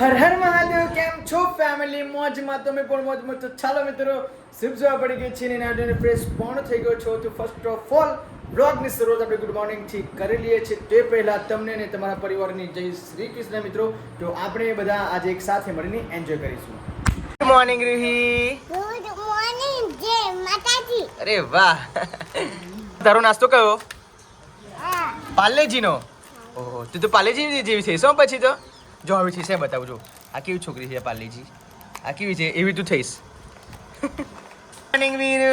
હર હર મહાદેવ કેમ છો ફેમિલી મોજમાં તમે પણ મોજમાં તો ચાલો મિત્રો શુભ જોવા પડી ગઈ છે ને નાડને ફ્રેશ પણ થઈ ગયો છો. તો ફર્સ્ટ ઓફ ઓલ બ્લોગની શરૂઆત આપણે ગુડ મોર્નિંગથી કરી લઈએ છીએ. તે પહેલા તમને ને તમારા પરિવારની જય શ્રી કૃષ્ણ મિત્રો. તો આપણે બધા આજે એક સાથે મળીને એન્જોય કરીશું. Good morning Ruhi good morning Jai Mataji. અરે વાહ. તારો નાસ્તો કયો? પાલેજીનો ઓહો તું તો પાલેજી જેવી છે. શું પછી તો? જો આવી છે બતાવું જો આ કેવી છોકરી છે પાર્લીજી? આ કેવી છે? એવી તું થઈશ. મોર્નિંગ વીર.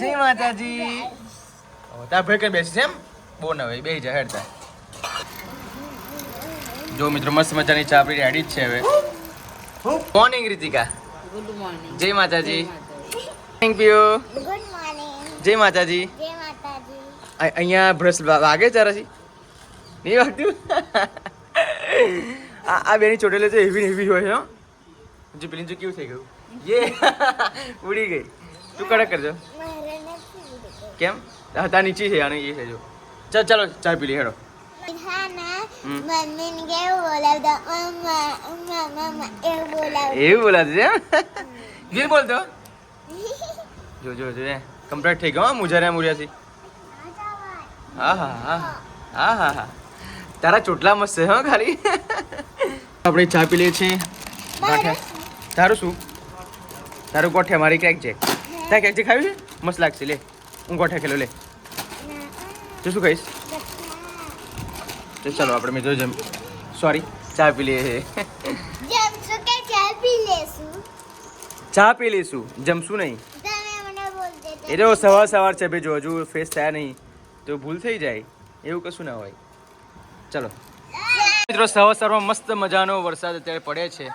જય માતાજી. તાર ભાઈ કઈ બેસી છે એમ? બહુ ન હોય બે જા હેડતા. જો મિત્રો મસ્ત મજાની ચા આપણી રેડી જ છે હવે. મોર્નિંગ રીતિકા. ગુડ મોર્નિંગ જય માતાજી. થેન્ક યુ ગુડ મોર્નિંગ જય માતાજી. જય માતાજી. અહીંયા બ્રશ વાગે ચારાથી નહીં વાગતું? આ બેની ચોટેલે તો એવી એવી હોય, હો. જો પેલી જો કેવું થઈ ગયું. યે! ઉડી ગઈ. તું કડક કરજો. કેમ? હતા નીચી છે અને એ છે, જો. ચાલ, ચાલો ચા પી લી, હેડો. એવું બોલાતું છે ગીર બોલતો? જો જો જો કમ્પ્લીટ થઈ ગયો મુજારે મુર્યાથી હા હા હા હા હા હા તારા ચોટલા મસ્ત છે હા ખાલી. આપણે ચા પી લઈએ છીએ. તારું શું? તારું ગોઠે મારી ક્રેક છે? ત્યાં ક્રેક છે ખાવી છે? મસ્ત લાગશે લે. હું ગોઠે ખેલો લે. તું શું કહીશ તો ચાલો આપણે મિત્રો જેમ. સોરી ચા પી લઈએ. છીએ ચા પી લેશું? ચા પી લઈશું જમશું નહીં. એ તો સવાર સવાર છે ભાઈ જો હજુ ફેસ થયા નહીં તો ભૂલ થઈ જાય. એવું કશું ના હોય. ચલો. મિત્રો સવાર સવારમાં મસ્ત મજાનો વરસાદ અત્યારે પડે છે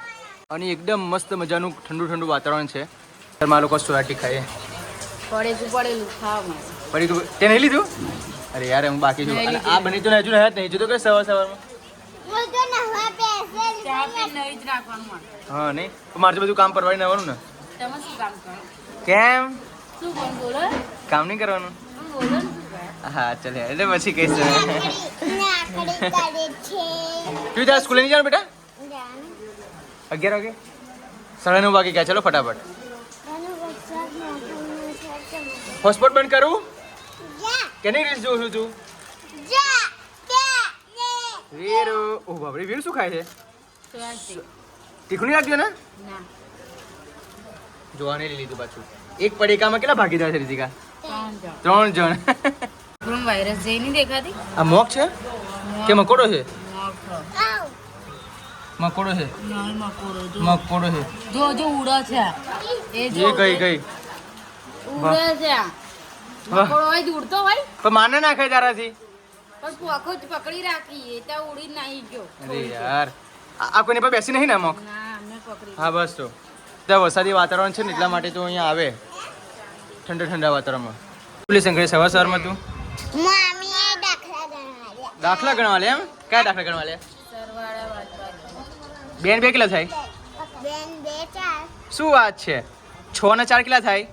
અને એકદમ મસ્ત મજાનું ઠંડુ ઠંડુ વાતાવરણ છે. ઘરમાં લોકો સોરાટી ખાઈએ. પડેલું પડેલું ખાવા પડી તે નહીં લીધું? અરે યાર હું બાકી છું. આ બની તો હજુ રહ્યા જ નહીં. જો તો કે સવાર સવારમાં હું નહીં જ રાખવાનું માટે હા નહીં? તો મારે તો બધું કામ પરવાડી આવવાનું ને? તમે શું કામ કરો? કેમ? શું બોલો? કામ નહીં કરવાનું? હા ચાલે. એટલે પછી કહીશ તને નાકડી તું તારા સ્કૂલે નહીં જવાનું બેટા? અગિયાર વાગે? સાડા નવ વાગે ગયા. ચલો ફટાફટ. હોટસ્પોટ બંધ કરું? જા. કેની રીલ્સ જોઉં છું તું? વીર. ઓ બાપરે વીર શું ખાય છે? તીખું નહીં લાગ્યું ને. જોવાને જોવા નહીં લીધું પાછું. એક પડીકામાં કેટલા ભાગીદાર છે રીતિકા? ત્રણ જણ. ત્રણ જણ. વાયરસ જઈ નહીં દેખાતી? આ મોક છે? કે મકોડો છે? મકોડો છે? મકોડો છે. જો જો ઉડે છે. એ જો ગઈ ગઈ ઉડે છે. મકોડો હોય ઉડતો હોય. પણ માને નાખે તારાથી પણ પોખો જ પકડી રાખી એ ત્યાં ઉડી નહીં ગયો. અરે યાર. આ કોઈની પર બેસી નહીં ને મોક ના અમે હા બસ તો. ત્યાં વરસાદી વાતાવરણ છે ને એટલા માટે તો અહીંયા આવે. ઠંડા ઠંડા વાતાવરણમાં. પોલીસ શંકર સવાર સવારમાં તું? દાખલા ગણવા લે એમ? કયા દાખલા ગણવા લે? બેન બે કેટલા થાય? બેન બે ચાર શું વાત છે? છ ને ચાર કેટલા થાય?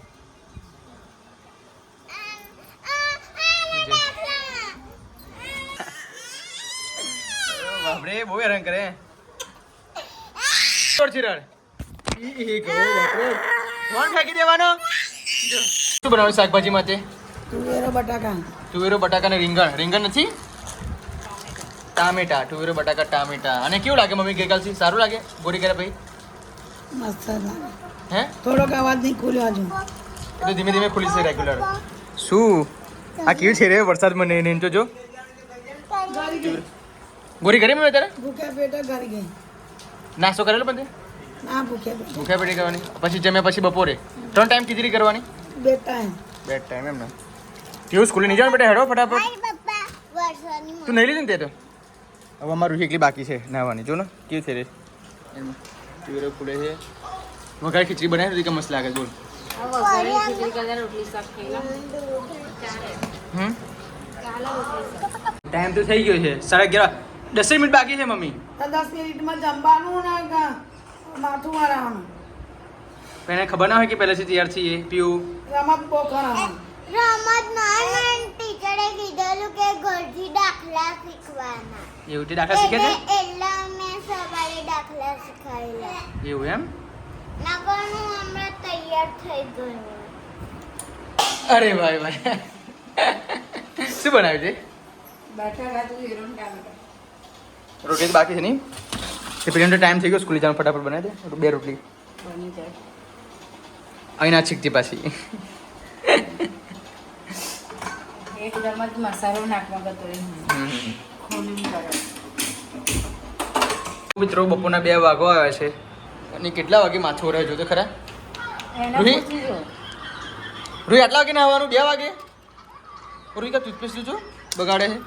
બાપરે બહુ હેરાન કરે. ફોન ફેંકી દેવાનો? શું બનાવ્યું શાકભાજી માટે? તુવેરો બટાકા. તુવેરો બટાકા ને રીંગણ. રીંગણ નથી? ટામેટા ટુવેરો બટાકા ટામેટા. અને કેવું લાગે મમ્મી ગઈકાલથી? સારું લાગે? ગોરી કરે ભાઈ? મસ્ત લાગે. હે? થોડોક અવાજ નહીં ખુલ્યો હજુ. એટલે ધીમે ધીમે ખુલી છે રેગ્યુલર શું? આ કેવું છે રે વરસાદમાં નહીં નહીં તો જો. ગોરી કરી મેં તારે ભૂખ્યા પેટે ઘરે ગઈ. નાસ્તો કરેલો બધે ના ભૂખ્યા પેટે. ભૂખ્યા પેટી કરવાની. પછી જમ્યા પછી બપોરે. ત્રણ ટાઈમ ખીચડી કરવાની? બે ટાઈમ બે ટાઈમ એમ ને. કેવું સ્કૂલે નહીં જવાનું બેટા? હેડો ફટાફટ. તું નહીં લીધી ને તે તો? હવે અમારું એકલી બાકી છે નાહવાની. જો ને કેવું છે રે? એમાં તુવેરો ફૂલે છે. વઘાર ખીચડી બનાવી હતી કે મસ્ત લાગે બોલ. ટાઈમ તો થઈ ગયો છે. સાડા અગિયાર દસ મિનિટ બાકી છે મમ્મી. દસ મિનિટમાં જમવાનું ને માથું મારવાનું એને ખબર ના હોય કે પહેલેથી તૈયાર છીએ. પીવું. આમાં પોખરણ રમત ના ટીચરે કીધેલું કે ઘરથી દાખલા શીખવાના. એવું તે દાખલા શીખે છે? એટલે મેં સવારે દાખલા શીખાયેલા એવું એમ? નકર હમણાં તૈયાર થઈ ગયું. અરે ભાઈ ભાઈ શું બનાવ્યું છે રોટલી બાકી છે નહીં? તે પેલી ટાઈમ થઈ ગયો સ્કૂલે જવાનું ફટાફટ બનાવી દે બે રોટલી. બની જાય. અહીં ના શીખતી પાછી. એકદમ જ મસાલો નાખવા ગતો મિત્રો બપોરના બે વાગો આવ્યા છે. અને કેટલા વાગે માથું ઓરાય જોતો ખરા? રૂહી? રૂહી આટલા વાગે ના આવવાનું? બે વાગે? રૂહી કા ટૂથપેસ્ટ જોજો બગાડે છે?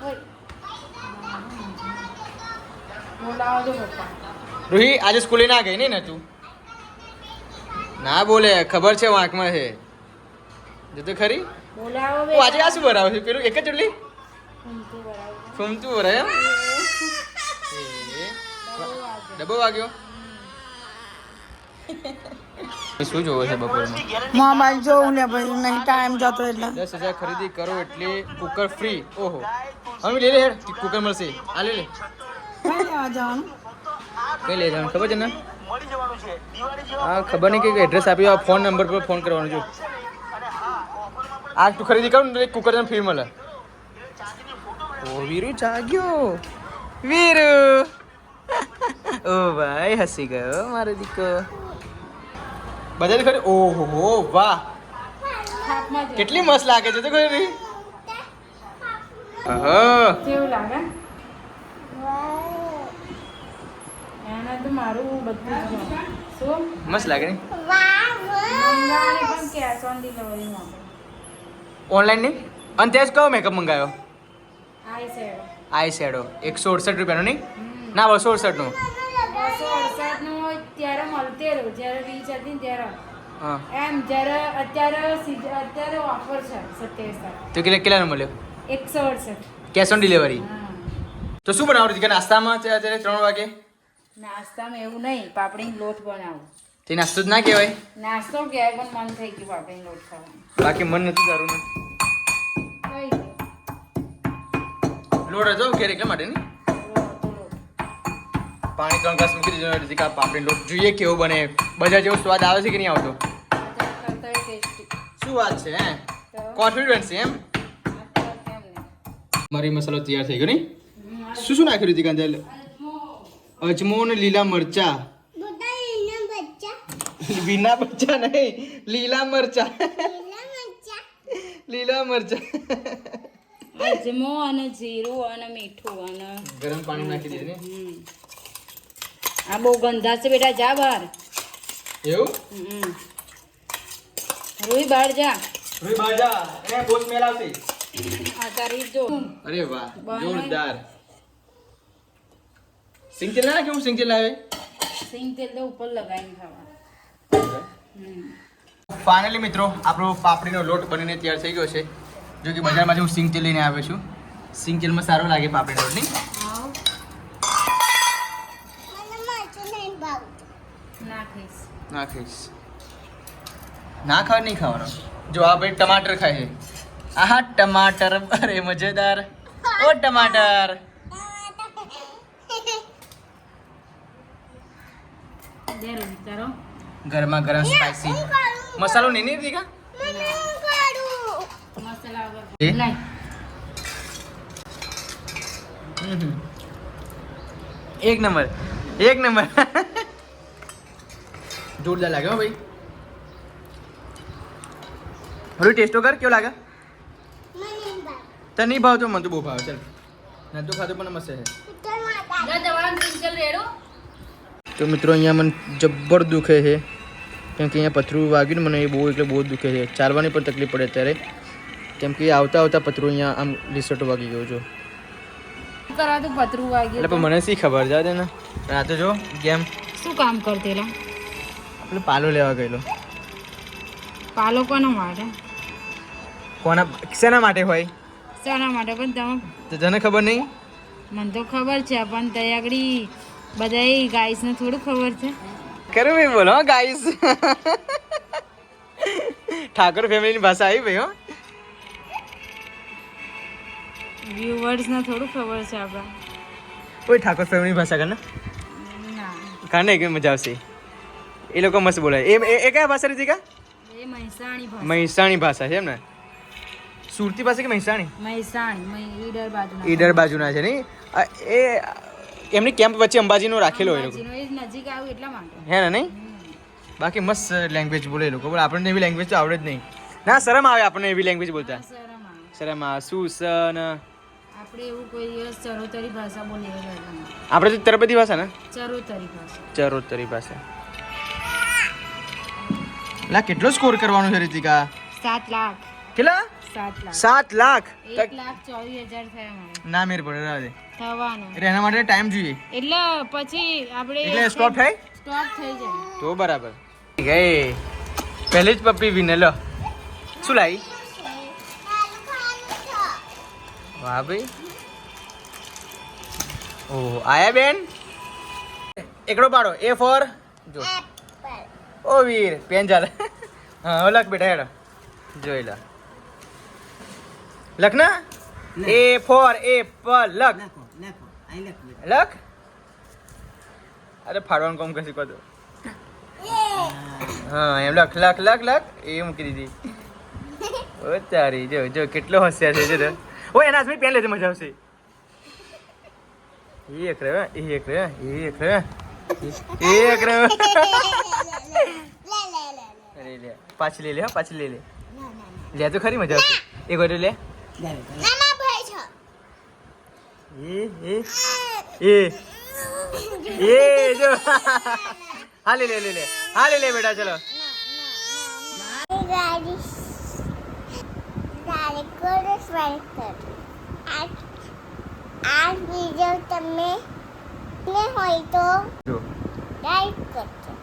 રૂહી આજે સ્કૂલે ના ગઈ નહીં ને તું? ના બોલે ખબર છે વાંકમાં છે. જોતો ખરી? આજે આ શું ભરાવે છે? પેલું એક જ ચટલી ઊંધું બરાબર ડબો વાગ્યો શું જોવો છે બપોરમાં? મોબાઈલ જોઉં ને ભાઈ નહીં ટાઈમ જતો એટલે. દસ હજાર ખરીદી કરો એટલે કુકર ફ્રી ઓહો. હવે લે લે કુકર મળશે. આ લે લે. કઈ લેવા જવાનું? કઈ લઈ જવાનું? ખબર છે ને? હા ખબર નહીં કે એડ્રેસ આપી આ ફોન નંબર પર ફોન કરવાનો છું. આ તું ખરીદી કરું ને કુકર તને ફ્રી મળે. ઓ વીરુ જાગ્યો. વીરુ. ઓ ભાઈ હસી ગયો મારો દીકો. બધા ખરી ઓહો વાહ. કેટલી મસ્ત લાગે છે તો ખરી હા. કેવું લાગે? મસ્ત લાગે ને ઓનલાઈન નહીં? અને ત્યાં જ કયો મેકઅપ મંગાવ્યો આઈ શેડો. એકસો અડસઠ રૂપિયાનો નહીં? ના બસો અડસઠનું. ત્યારે મળતેલું જ્યારે વીજ હતી ત્યારે. એમ જ્યારે અત્યારે અત્યારે ઓફર છે સત્યાવીસ તો કેટલા કેટલાનો મળ્યો? એકસો અડસઠ. કેશ ઓન ડિલિવરી તો શું બનાવું? કે નાસ્તામાં છે અત્યારે ત્રણ વાગે? નાસ્તામાં એવું નહીં પાપડી લોટ બનાવું. તે નાસ્તો જ ના કહેવાય? નાસ્તો કહેવાય પણ મન થઈ ગયું પાપડી લોટ ખાવાનું. બાકી મન નથી સારું ને? કઈ લોટ હતો ઘેર કે માટે. પાણી ત્રણ ગ્લાસ મૂકી દીધું એટલે પાપડી લોટ. જોઈએ કેવો બને. બજાર જેવો સ્વાદ આવે છે કે નહીં આવતો? શું વાત છે હે? કોન્ફિડન્સ છે એમ? મરી મસાલો તૈયાર થઈ ગયો નહીં? શું શું નાખ્યું હતી કાંદા અજમો ને લીલા મરચા. બીના મરચા નહીં લીલા મરચા. લીલા મરચા. અજમો અને જીરું અને મીઠું અને ગરમ પાણી નાખી દીધું ને. આ બહુ ગંધા છે બેટા જા બહાર. એવું? હમ. રૂહી બહાર જા. રૂઈ જા. એ બોસ આવશે. આ તારી જો. અરે વાહ જોરદાર. સિંગ તેલ ના કેવું સિંગ તેલ આવે સિંગ તેલ તો ઉપર લગાવીને ખાવા. ફાઇનલી મિત્રો આપણો પાપડીનો લોટ બનીને તૈયાર થઈ ગયો છે. જો કે બજારમાંથી હું સિંગ તેલ લઈને આવ્યો છું. સિંગ તેલમાં સારો લાગે પાપડીનો રોટલી. નાખીશ ના ખાવા નહીં ખાવાનો. જો આ ભાઈ ટમાટર ખાય આહા ટમાટર. અરે મજેદાર. ઓ ટમાટર. ગરમા ગરમ સ્પાઈસી મસાલો નહીં નહીં દીકા મને હું કાઢું મસાલા વગર એ? નહીં એક નંબર એક નંબર જોરદાર લાગે હો ભાઈ હવે ટેસ્ટો કર કેવો લાગે મને નહીં ભાવ તને નહીં ભાવતો મને તો બહુ ભાવે ચાલ નથી ખાતો પણ મસ્ત છે ઉત્તર માતા જા જવાનું સિંગ તેલ રેડો તો મિત્રો અહીંયા મને જબ્બર દુખે છે કેમ કે અહીંયા પથરું વાગ્યું ને મને એ બહુ એટલે બહુ જ દુખે છે ચાલવાની પણ તકલીફ પડે અત્યારે કેમ કે આવતા આવતા પતરું અહીંયા આમ રિસોર્ટ વાગી ગયો છું કરા તો પતરું વાગ્યું એટલે પણ મને શી ખબર? જા દે ને. આ તો જો ગેમ. શું કામ કરતેલા આપણે પાલો લેવા ગયેલો. પાલો કોના માટે? કોના શેના માટે હોય? શેના માટે પણ તમે તો તને ખબર નહીં? મને તો ખબર છે પણ ત્યાં આગળ બધા ગાઈસને થોડું ખબર છે. ખરું ભાઈ બોલો ગાઈસ. ઠાકોર ફેમિલીની ભાષા આવી ભાઈ હો. વ્યુઅર્સને થોડું ખબર છે આપણા. કોઈ ઠાકોર ફેમિલી ભાષા કર ને. કાને કે મજા આવશે? એ લોકો મસ્ત બોલે એ એ- કયા ભાષા રીતિ કા? એ મહેસાણી ભાષા. મહેસાણી ભાષા છે એમ ને? સુરતી પાસે કે મહેસાણી? મહેસાણી ઈડર બાજુ ઈડર બાજુના છે નહીં? એ એમની કેમ્પ વચ્ચે અંબાજીનો રાખેલો હોય એ લોકો. નજીક આવ્યું એટલા માટે. હે ને નહીં? બાકી મસ્ત લેંગ્વેજ બોલે એ લોકો. પણ આપણને એવી લેંગ્વેજ તો આવડે જ નહીં. ના શરમ આવે આપણને એવી લેંગ્વેજ બોલતા. શરમ આવે. શું સ આપણે એવું કોઈ દિવસ ચરોતરી ભાષા બોલીએ આપણે તો તરબદી ભાષા ને? ચરોતરી ભાષા. ચરોતરી ભાષા. લા કેટલો સ્કોર કરવાનો છે રીતિકા? સાત લાખ. કેટલા? સાત લાખ. સાત લાખ? 1 લાખ 24000 થયા મારે ના મેર પડે રહેવા થવાનો. એટલે એના માટે ટાઈમ જોઈએ. એટલે પછી આપણે એટલે સ્ટોપ થાય? સ્ટોપ થઈ જાય. તો બરાબર. ગઈ. પહેલી જ પપ્પી વિને લો. શું લાવી વાહ ભાઈ. ઓહ આયા બેન? એકડો પાડો એ ફોર. જો. ઓ વીર પેન ચાલે હા લખ બેટા હેડો. જોઈ લો. લખ ના? એ ફોર એ પર લખ. લખ અરે ફાડવાનું કામ કશું કહો તો. હા. એમ લખ લખ લખ લખ. એ મૂકી દીધી. ઓ તારી જો જો કેટલો હોશિયાર છે જો. તો ઓ એના હાથમાં પેન જ મજા આવશે. એક રે એક રે એક રે એક રે. અરે, લે, પાછી લે લે પાછી લે લે. લે, તો ખરી મજા આવશે. એક વાર લે. છો એ એ એ એ, જો. હા લે લે લે. હા, લે લે, બેટા, ચલો ગાડી કરો સ્વાઈકર આ વીડિયો તમે ને હોય તો લાઈક કરજો.